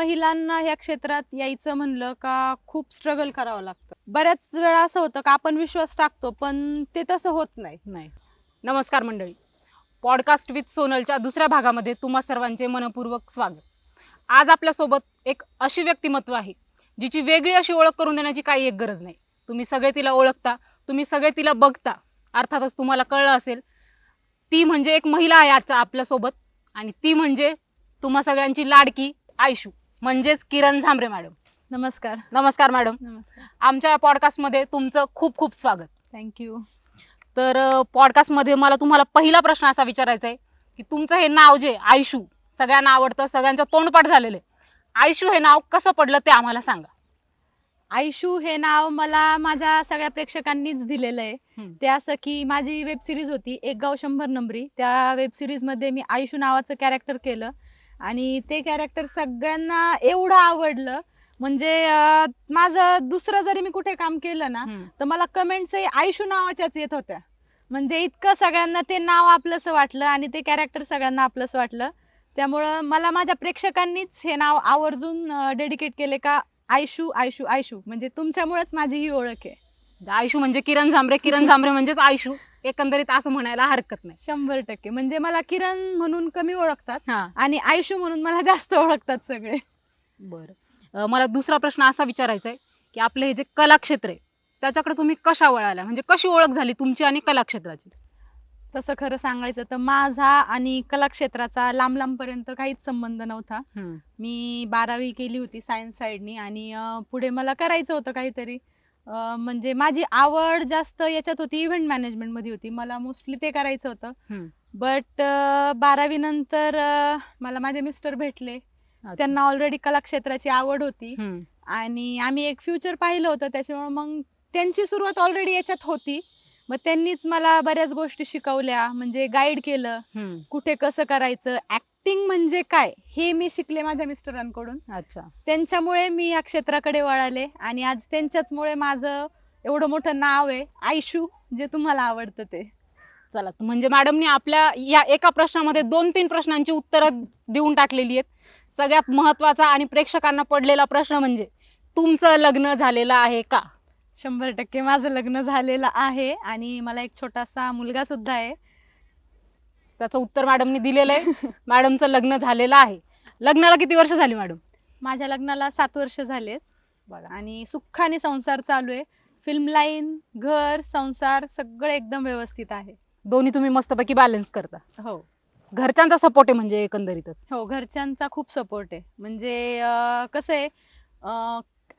महिलांना ह्या क्षेत्रात यायचं म्हणलं का खूप स्ट्रगल करावं लागतं. बऱ्याच वेळा असं होतं का आपण विश्वास टाकतो पण ते तसं होत नाही. नाही. नमस्कार मंडळी. पॉडकास्ट विथ सोनलच्या दुसऱ्या भागामध्ये तुम्हा सर्वांचे मनपूर्वक स्वागत. आज आपल्यासोबत एक अशी व्यक्तिमत्व आहे जिची वेगळी अशी ओळख करून देण्याची काही एक गरज नाही. तुम्ही सगळे तिला ओळखता तुम्ही सगळे तिला बघता. अर्थातच तुम्हाला कळलं असेल ती म्हणजे एक महिला आहे आजच्या आपल्यासोबत आणि ती म्हणजे तुम्हा सगळ्यांची लाडकी आयशू. म्हणजेच किरण झांबरे मॅडम. नमस्कार. नमस्कार मॅडम. नमस्कार. आमच्या पॉडकास्टमध्ये तुमचं खूप खूप स्वागत. थँक्यू तर पॉडकास्टमध्ये मला तुम्हाला पहिला प्रश्न असा विचारायचा आहे की तुमचं हे नाव जे आयशू सगळ्यांना आवडतं सगळ्यांच्या तोंडपाठ झालेलं आहे. आयशू हे नाव कसं पडलं ते आम्हाला सांगा. आयशू हे नाव मला माझ्या सगळ्या प्रेक्षकांनीच दिलेलं आहे. ते असं की माझी वेब सिरीज होती एक गाव शंभर नंबरी. त्या वेब सिरीजमध्ये मी आयुषू नावाचं कॅरेक्टर केलं. आणि ते कॅरेक्टर सगळ्यांना एवढं आवडलं. म्हणजे अं, माझं दुसरं जरी मी कुठे काम केलं ना हम्म. तर मला कमेंट्स आयुषू नावाच्याच येत होत्या. म्हणजे इतकं सगळ्यांना ते नाव आपलंसं वाटलं आणि ते कॅरेक्टर सगळ्यांना आपलंसं वाटलं. त्यामुळं मला माझ्या प्रेक्षकांनीच हे नाव आवर्जून डेडिकेट केले का आयशू आयशू आयशू म्हणजे तुमच्यामुळेच माझी ही ओळख आहे. आयशू म्हणजे किरण झांबरे. किरण झांबरे म्हणजेच आयशू एकंदरीत असं म्हणायला हरकत नाही. शंभर टक्के. म्हणजे मला किरण म्हणून कमी ओळखतात हा. आणि आयशू म्हणून मला जास्त ओळखतात सगळे. बरं. मला दुसरा प्रश्न असा विचारायचा आहे की आपलं हे जे कलाक्षेत्र आहे त्याच्याकडे तुम्ही कशा वळाल्या? म्हणजे कशी ओळख झाली तुमची आणि कलाक्षेत्राची? तसं खरं सांगायचं तर माझा आणि कला क्षेत्राचा लांब लांब पर्यंत काहीच संबंध नव्हता. मी बारावी केली होती सायन्स साईडनी आणि अं, पुढे मला करायचं होतं काहीतरी. अं, म्हणजे माझी आवड जास्त याच्यात होती इव्हेंट मॅनेजमेंटमध्ये होती. मला मोस्टली ते करायचं होतं. हम्म. बट बारावी नंतर अं, मला माझे मिस्टर भेटले. अच्छा. त्यांना ऑलरेडी कला क्षेत्राची आवड होती. हम्म. आणि आम्ही एक फ्युचर पाहिलं होतं. त्याच्यामुळे मग त्यांची सुरुवात ऑलरेडी याच्यात होती. मग त्यांनीच मला बऱ्याच गोष्टी शिकवल्या. म्हणजे गाईड केलं. हम्म. कुठे कसं करायचं? ऍक्टिंग म्हणजे काय? हे मी शिकले माझ्या मिस्टरांकडून. अच्छा. त्यांच्यामुळे मी या क्षेत्राकडे वळाले आणि आज त्यांच्याचमुळे माझं एवढं मोठं नाव आहे आयशू जे तुम्हाला आवडतं ते. चला म्हणजे मॅडमनी आपल्या या एका प्रश्नामध्ये दोन तीन प्रश्नांची उत्तरं देऊन टाकलेली आहेत. सगळ्यात महत्त्वाचा आणि प्रेक्षकांना पडलेला प्रश्न म्हणजे तुमचं लग्न झालेलं आहे का? शंभर टक्के माझं लग्न झालेलं आहे आणि मला एक छोटासा मुलगा सुद्धा आहे. त्याचं उत्तर मॅडमनी दिलेलं आहे. मॅडमचं लग्न झालेलं आहे. लग्नाला किती वर्ष झाली मॅडम माझ्या लग्नाला सात वर्ष झालेत. बघा. आणि सुखाने संसार चालू आहे. फिल्म लाईन घर संसार सगळं एकदम व्यवस्थित आहे. दोन्ही तुम्ही मस्तपैकी बॅलन्स करता. हो. घरच्यांचा सपोर्ट आहे म्हणजे एकंदरीतच. हो घरच्यांचा खूप सपोर्ट आहे. म्हणजे कसं आहे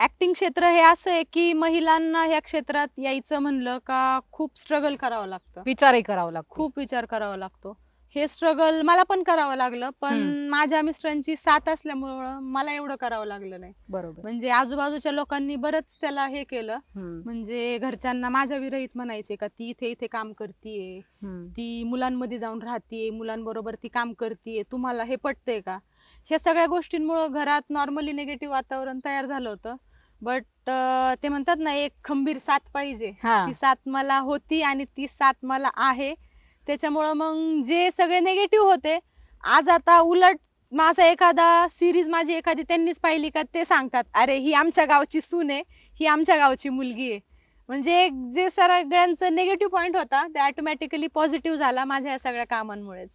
ऍक्टिंग क्षेत्र हे असं आहे की महिलांना ह्या क्षेत्रात यायचं म्हणलं का खूप स्ट्रगल करावं लागतं. विचारही करावा लागतो. खूप विचार करावा लागतो. हे स्ट्रगल मला पण करावं लागलं. पण हम्म. माझ्या मिस्टरांची साथ असल्यामुळं मला एवढं करावं लागलं नाही. बरोबर. म्हणजे आजूबाजूच्या लोकांनी बरंच त्याला हे केलं. हम्म, म्हणजे घरच्यांना माझ्या विरहित म्हणायचे का ती इथे इथे काम करतीये. हम्म. ती मुलांमध्ये जाऊन राहतीये मुलांबरोबर ती काम करतीये. तुम्हाला हे पटतंय का? ह्या सगळ्या गोष्टींमुळे घरात नॉर्मली निगेटिव्ह वातावरण तयार झालं होतं. बट ते म्हणतात ना एक खंबीर साथ पाहिजे. हा. ती साथ मला होती आणि ती साथ मला आहे. त्याच्यामुळं मग जे सगळे निगेटिव्ह होते आज आता उलट माझा एखादा सिरीज माझी एखादी त्यांनीच पाहिली का ते सांगतात अरे ही आमच्या गावची सून आहे ही आमच्या गावची मुलगी आहे. म्हणजे एक जे सगळ्यांचं निगेटिव्ह पॉइंट होता ते ऑटोमॅटिकली पॉझिटिव्ह झाला माझ्या या सगळ्या कामांमुळेच.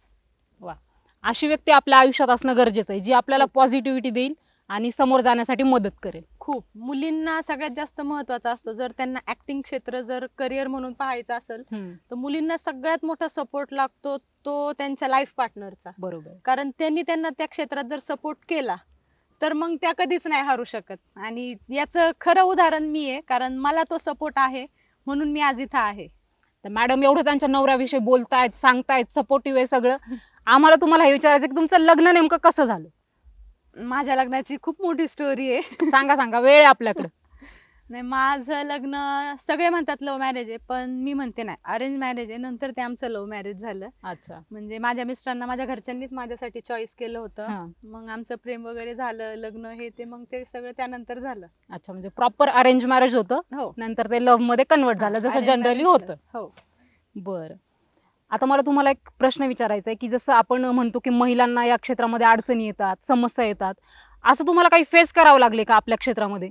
अशी व्यक्ती आपल्या आयुष्यात असणं गरजेचं आहे. जी आपल्याला पॉझिटिव्हिटी देईल आणि समोर जाण्यासाठी मदत करेल. खूप. मुलींना सगळ्यात जास्त महत्त्वाचा असतो. जर त्यांना ऍक्टिंग क्षेत्र जर करिअर म्हणून पाहायचं असेल तर मुलींना सगळ्यात मोठा सपोर्ट लागतो तो त्यांच्या लाईफ पार्टनरचा बरोबर. कारण त्यांनी त्यांना त्या क्षेत्रात जर सपोर्ट केला तर मग त्या कधीच नाही हारू शकत. आणि याचं खरं उदाहरण मी आहे कारण मला तो सपोर्ट आहे म्हणून मी आज इथं आहे. तर मॅडम एवढं त्यांच्या नवऱ्याविषयी बोलतायत सांगतायत सपोर्टिव्ह आहे सगळं. आम्हाला तुम्हाला हे विचारायचं की तुमचं लग्न नेमकं कसं झालं? माझ्या लग्नाची खूप मोठी स्टोरी आहे. सांगा सांगा वेळ आहे आपल्याकडे. नाही माझं लग्न सगळे म्हणतात लव्ह मॅरेज आहे पण मी म्हणते नाही. अरेंज मॅरेज आहे नंतर ते आमचं लव्ह मॅरेज झालं. अच्छा. म्हणजे माझ्या मिस्टरांना माझ्या घरच्यांनीच माझ्यासाठी चॉईस केलं हा. होतं मग आमचं प्रेम वगैरे झालं लग्न हे ते मग ते सगळं त्यानंतर झालं. अच्छा म्हणजे प्रॉपर अरेंज मॅरेज होतं. हो. नंतर ते लव्हमध्ये कन्वर्ट झालं जसं Arrange जनरली होतं. झालं. हो. बर. आता मला तुम्हाला एक प्रश्न विचारायचा आहे की जसं आपण म्हणतो की महिलांना या क्षेत्रामध्ये अडचणी येतात समस्या येतात असं तुम्हाला काही फेस करावं लागले का आपल्या क्षेत्रामध्ये?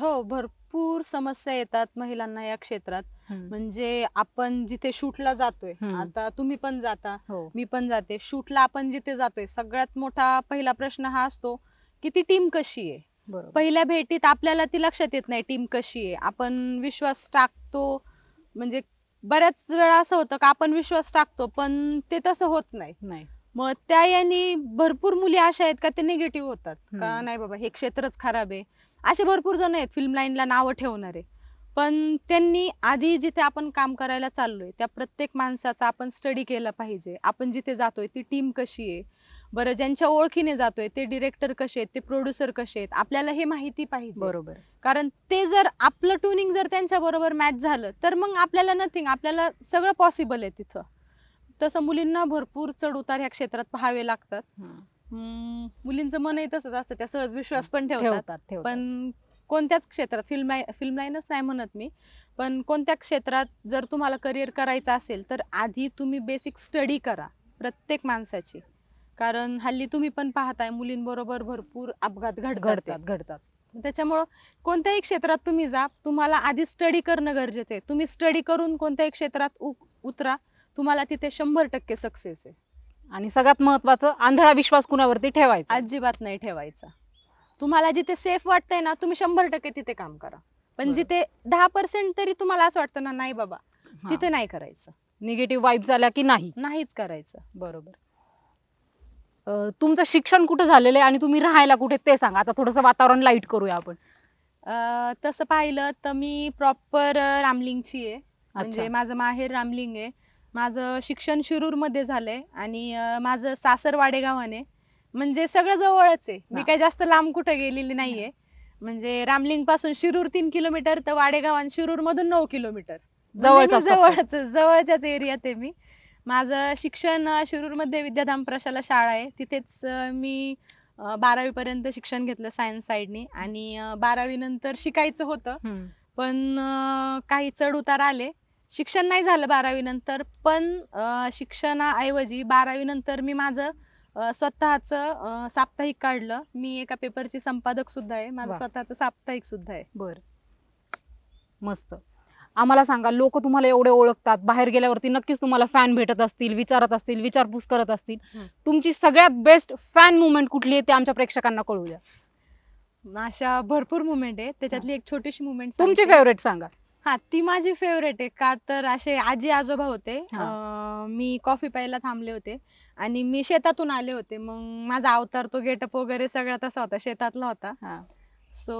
हो भरपूर समस्या येतात महिलांना या क्षेत्रात. म्हणजे आपण जिथे शूटला जातोय हम्म. आता तुम्ही पण जाता हो. मी पण जाते. शूटला आपण जिथे जातोय सगळ्यात मोठा पहिला प्रश्न हा असतो की ती टीम कशी आहे? बरोबर. पहिल्या भेटीत आपल्याला ती लक्षात येत नाही टीम कशी आहे? आपण विश्वास टाकतो म्हणजे बऱ्याच वेळा असं होतं का आपण विश्वास टाकतो पण ते तसं होत नाही. नाही. मग त्या यांनी भरपूर मुली अशा आहेत का ते निगेटिव्ह होतात. का. नाही बाबा हे क्षेत्रच खराब आहे. असे भरपूर जण आहेत फिल्म लाईनला नावं ठेवणारे. पण त्यांनी आधी जिथे आपण काम करायला चाललोय त्या प्रत्येक माणसाचा आपण स्टडी केला पाहिजे. आपण जिथे जातोय ती टीम कशी आहे? बरं ज्यांच्या ओळखीने जातोय ते डिरेक्टर कसे आहेत ते प्रोड्युसर कसे आहेत आपल्याला हे माहिती पाहिजे. बरोबर. कारण ते जर आपलं ट्युनिंग जर त्यांच्या बरोबर मॅच झालं तर मग आपल्याला नथिंग आपल्याला सगळं पॉसिबल आहे तिथं. तसं मुलींना भरपूर चढ उतार ह्या क्षेत्रात पाहावे लागतात. हम्म, मुलींचं मनही तसंच असतं त्या सहज विश्वास पण ठेवतात. ठेवतात ठेवतात. पण कोणत्याच क्षेत्रात फिल्म फिल्म लाईनच नाही म्हणत मी पण कोणत्या क्षेत्रात जर तुम्हाला करिअर करायचं असेल तर आधी तुम्ही बेसिक स्टडी करा प्रत्येक माणसाची. कारण हल्ली तुम्ही पण पाहताय मुलींबरोबर भरपूर अपघात घडतात घडतात घडतात. त्याच्यामुळं कोणत्याही क्षेत्रात तुम्ही जा तुम्हाला आधी स्टडी करणं गरजेचं आहे. तुम्ही स्टडी करून कोणत्याही क्षेत्रात उ- उतरा तुम्हाला तिथे शंभर टक्के सक्सेस आहे. आणि सगळ्यात महत्वाचं आंधळा विश्वास कुणावरती ठेवायचा? अजिबात नाही ठेवायचा. तुम्हाला जिथे सेफ वाटतंय ना तुम्ही शंभर टक्के तिथे काम करा. पण. जिथे दहा पर्सेंट तरी तुम्हाला असं वाटतं ना नाही बाबा तिथे नाही करायचं. निगेटिव्ह वाईब झाल्या की नाही? नाहीच करायचं. बरोबर. अं, तुमचं शिक्षण कुठे झालेलं आहे आणि तुम्ही राहायला कुठे ते सांगा. आता थोडस वातावरण लाइट करूया आपण. अं, तसं पाहिलं तर मी प्रॉपर रामलिंगची आहे. म्हणजे. माझं माहेर रामलिंग आहे. माझं शिक्षण शिरूरमध्ये झालंय आणि अं, माझं सासर वाडेगावाने म्हणजे सगळं जवळच आहे. मी हा. काही जास्त लांब कुठे गेलेली नाहीये. म्हणजे रामलिंगपासून शिरूर तीन किलोमीटर तर वाडेगाव आणि शिरूर मधून नऊ किलोमीटर. जवळच म्हणजे मी असतात. जवळच जवळच्याच एरियात आहे मी. माझं शिक्षण शिरूरमध्ये विद्याधाम प्रशाला शाळा आहे. तिथेच मी बारावी पर्यंत शिक्षण घेतलं सायन्स साईडनी आणि बारावी नंतर शिकायचं होतं. पण काही चढ उतार आले. शिक्षण नाही झालं बारावी नंतर पण शिक्षणाऐवजी बारावी नंतर मी माझं स्वतःचं साप्ताहिक काढलं. मी एका पेपरची संपादक सुद्धा आहे. माझं. स्वतःचं साप्ताहिक सुद्धा आहे. बर. मस्त. आम्हाला सांगा लोक तुम्हाला एवढे ओळखतात बाहेर गेल्यावरती नक्कीच तुम्हाला फॅन भेटत असतील विचारत असतील विचारपूस करत असतील. तुमची सगळ्यात बेस्ट फॅन मुवमेंट कुठली आहे ते आमच्या प्रेक्षकांना कळू द्या. अशा भरपूर मुवमेंट आहे त्याच्यातली एक छोटीशी मुवमेंट तुमची फेवरेट सांगा. हा ती माझी फेवरेट आहे. का तर असे आजी आजोबा होते. हा. अं, मी कॉफी प्यायला थांबले होते. आणि मी शेतातून आले होते. मग माझा अवतार तो गेटअप वगैरे सगळा तसा होता शेतातला होता. हा. सो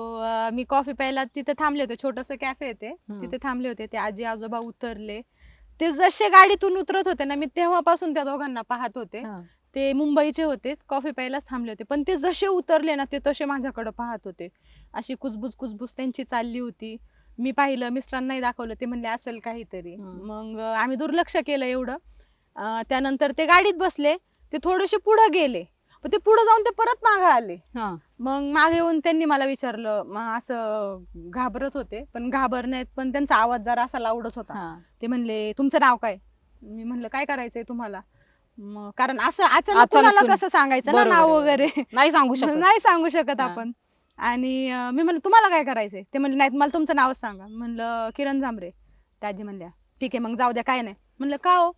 मी कॉफी प्यायला तिथे थांबले होते. छोटस कॅफे येते. तिथे थांबले होते. ते आजी आजोबा उतरले. ते जसे गाडीतून उतरत होते ना मी तेव्हापासून त्या दोघांना पाहत होते. ते मुंबईचे होते. कॉफी प्यायलाच थांबले होते. पण ते जसे उतरले ना ते तसे माझ्याकडे पाहत होते. अशी कुजबुज कुजबुज त्यांची चालली होती. मी पाहिलं मिस्टरांनाही दाखवलं. ते म्हणले असेल काहीतरी. मग आम्ही दुर्लक्ष केलं एवढं. त्यानंतर ते गाडीत बसले. ते थोडेसे पुढे गेले. पण ते पुढे जाऊन ते परत मागे आले. हा. मग मागे येऊन त्यांनी मला विचारलं असं घाबरत होते पण घाबरण्यात पण त्यांचा आवाज जरा असा लाऊडच होता. हा. ते म्हणले तुमचं नाव काय? मी म्हणलं काय करायचंय तुम्हाला? मग कारण असं अचानक अचानक कुणाला कोणी- कसं सांगायचं ना बरोबर नाव आहे, वगैरे? नाही सांगू शकत. नाही सांगू शकत हा. आपण. आणि अं, मी म्हणलं तुम्हाला काय करायचंय? ते म्हणले नाही मला तुमचं नावच सांगा. म्हणलं किरण झांबरे. त्या आजी म्हणल्या ठीक आहे मग जाऊ द्या काय नाही. म्हणलं का हो?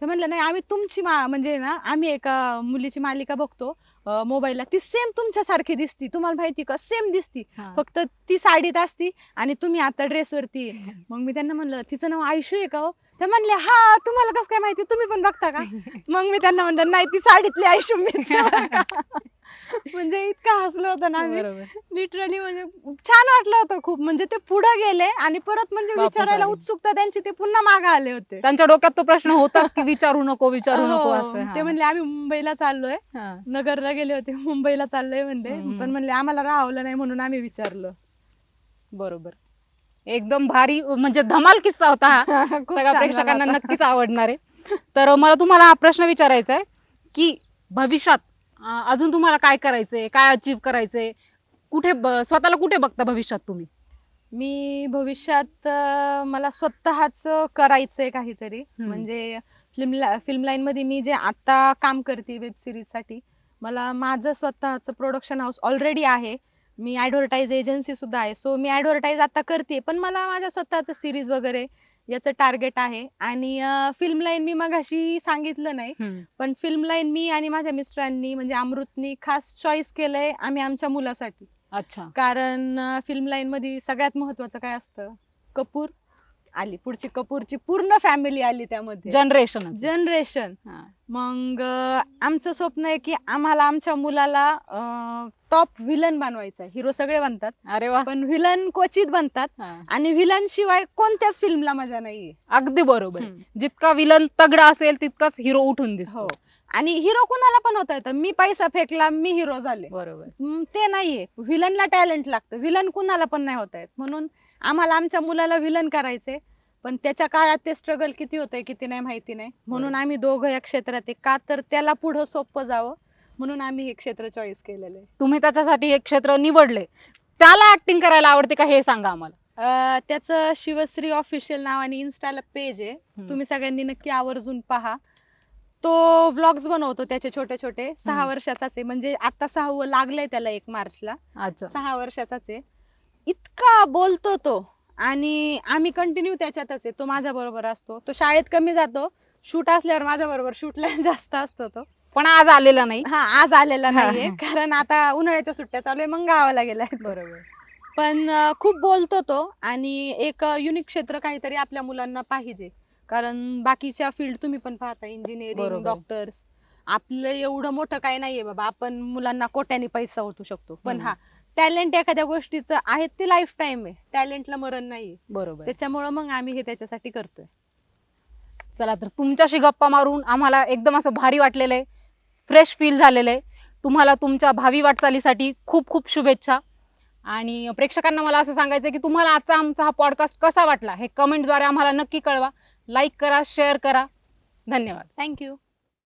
ते म्हणलं नाही आम्ही तुमची मा म्हणजे ना आम्ही एका मुलीची मालिका बघतो मोबाईलला. ती सेम तुमच्या सारखी दिसती. तुम्हाला माहिती का? सेम दिसती. हा. फक्त ती साडीत असती आणि तुम्ही आता ड्रेस वरती आहे. मग मी त्यांना म्हणलं तिचं नाव आयुष्य आहे का हो? ते म्हणले हा तुम्हाला कसं काय माहिती? तुम्ही पण बघता का? मग मी त्यांना म्हणलं नाही ती साडीतली आयुष्य का." म्हणजे इतकं हसलो होतं ना मी बरोबर. लिटरली म्हणजे छान वाटलं होतं खूप म्हणजे ते पुढे गेले आणि परत म्हणजे वापस विचारायला आले. उत्सुकता त्यांची ते पुन्हा मागे आले होते त्यांच्या डोक्यात तो प्रश्न होताच की विचारू नको विचारू नको हो, असं हा. ते म्हणले आम्ही मुंबईला चाललोय हा. नगरला गेले होते मुंबईला चाललोय म्हणले हम्म. पण म्हणले आम्हाला राहवलं नाही म्हणून आम्ही विचारलं बरोबर एकदम भारी म्हणजे धमाल किस्सा होता हा खूप सगळ्या प्रेक्षकांना होता. नक्कीच आवडणार आहे तर मला तुम्हाला हा प्रश्न विचारायचा आहे की भविष्यात अं, अजून तुम्हाला काय करायचंय? काय अचीव करायचंय? कुठे ब- स्वतःला कुठे बघता भविष्यात तुम्ही? मी भविष्यात अं, मला स्वतःच करायचंय काहीतरी. हम्म. म्हणजे फिल्म फिल्म लाईन मध्ये मी जे आता काम करते वेब सिरीजसाठी मला माझं स्वतःचं प्रोडक्शन हाऊस ऑलरेडी आहे. मी ऍडव्हर्टाईज एजन्सी सुद्धा आहे. सो मी ऍडव्हर्टाईज आता करते पण मला माझ्या स्वतःचं सिरीज वगैरे याचं टार्गेट आहे. आणि फिल्म लाईन मी मगाशी सांगितलं नाही. पण फिल्म लाईन मी आणि माझ्या मिस्टरांनी म्हणजे अमृतनी खास चॉईस केलंय आम्ही आमच्या मुलासाठी. अच्छा. कारण फिल्म लाईन मध्ये सगळ्यात महत्वाचं काय असतं? कपूर? आली. पुढची कपूरची पूर्ण फॅमिली आली त्यामध्ये. जनरेशन जनरेशन मग आमचं स्वप्न आहे की आम्हाला आमच्या मुलाला टॉप विलन बनवायचं हिरो सगळे बनतात. अरे वा. पण विलन क्वचित बनतात. आणि विलन शिवाय कोणत्याच फिल्मला मजा नाहीये. अगदी बरोबर. जितका विलन तगडा असेल तितकाच हिरो उठून दिसतो. हो. आणि हिरो कुणाला पण होता येतं. मी पैसा फेकला मी हिरो झाले. बरोबर. ते नाहीये. विलनला टॅलेंट लागतं. विलन कुणाला पण नाही होता येत. म्हणून आम्हाला आमच्या मुलाला विलन करायचंय. पण त्याच्या काळात ते स्ट्रगल किती होतंय किती नाही माहिती नाही. म्हणून. आम्ही दोघं या क्षेत्रात आहे का तर त्याला पुढं सोपं जावं. म्हणून आम्ही हे क्षेत्र चॉईस केलेलं आहे. तुम्ही त्याच्यासाठी हे क्षेत्र निवडले. त्याला ऍक्टिंग करायला आवडते का हे सांगा आम्हाला. अं, त्याचं शिवश्री ऑफिशियल नावाने इन्स्टाला पेज आहे. तुम्ही सगळ्यांनी नक्की आवर्जून पहा. तो व्लॉग्स बनवतो त्याचे छोटे छोटे. सहा हम्म. वर्षाचाच आहे. म्हणजे आता सहावं लागलंय त्याला एक मार्चला. अच्छा. सहा वर्षाचाच आहे. इतका बोलतो तो. आणि आम्ही कंटिन्यू त्याच्यातच आहे. तो माझ्या बरोबर असतो. तो शाळेत कमी जातो. शूट असल्यावर माझ्या बरोबर शूटला जास्त असतो तो. पण आज आलेला नाही. हा आज आलेला हा, नाहीये. हा. कारण आता उन्हाळ्याच्या सुट्ट्या चालू आहे मग गावाला गेलाय. बरोबर. पण खूप बोलतो तो. आणि एक युनिक क्षेत्र काहीतरी आपल्या मुलांना पाहिजे. कारण बाकीच्या फील्ड तुम्ही पण पाहता इंजिनिअरिंग. डॉक्टर्स आपलं एवढं मोठं काय नाहीये बाबा. आपण मुलांना कोट्याने पैसा ओतू शकतो. पण. हा टॅलेंट एखाद्या गोष्टीचं आहे ते लाईफ टाइम आहे. टॅलेंटला मरण नाहीये. बरोबर. त्याच्यामुळं मग आम्ही हे त्याच्यासाठी करतोय. चला तर तुमच्याशी गप्पा मारून आम्हाला एकदम असं भारी वाटलेलं आहे फ्रेश फील झालेलं आहे तुम्हाला तुमच्या भावी वाटचालीसाठी खूप खूप शुभेच्छा. आणि प्रेक्षकांना मला असं सांगायचं की तुम्हाला आजचा आमचा हा पॉडकास्ट कसा वाटला हे कमेंटद्वारे आम्हाला नक्की कळवा. लाईक करा शेअर करा. धन्यवाद. थँक्यू